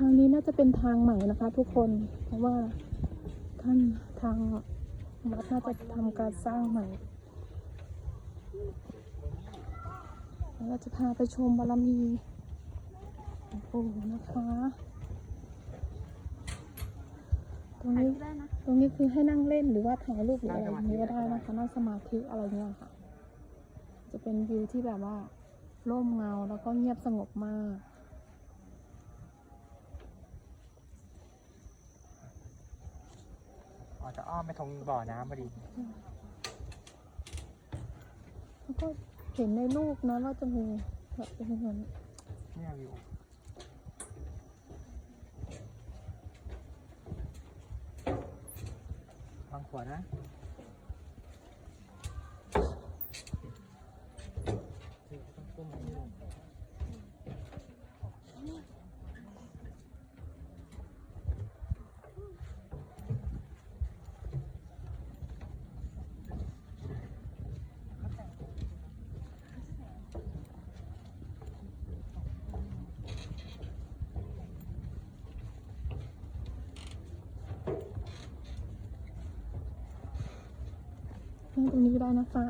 ทางนี้น่าจะเป็นทางใหม่นะคะ ทุกคน เพราะว่าท่านทางวัดน่าจะทำการสร้างใหม่แล้วเราจะพาไปชมบารมีหลวงปู่นะคะ ตรงนี้ตรงนี้คือให้นั่งเล่นหรือว่าถ่ายรูปหรืออะไรอย่างนี้ก็ได้นะคะนั่งสมาธิอะไรเงี้ยค่ะ จะเป็นวิวที่แบบว่าร่มเงาแล้วก็เงียบสงบมาก อ๋อจะอ้อมไปตรงบ่อน้ำพอดีแล้วก็เห็นในรูปนะว่าจะมีแบบเป็นเหมือนเนี่ยวิววางขวดนะนี่ต้องก้มนิดนึง นั่งตรงนี้ก็ได้นะคะ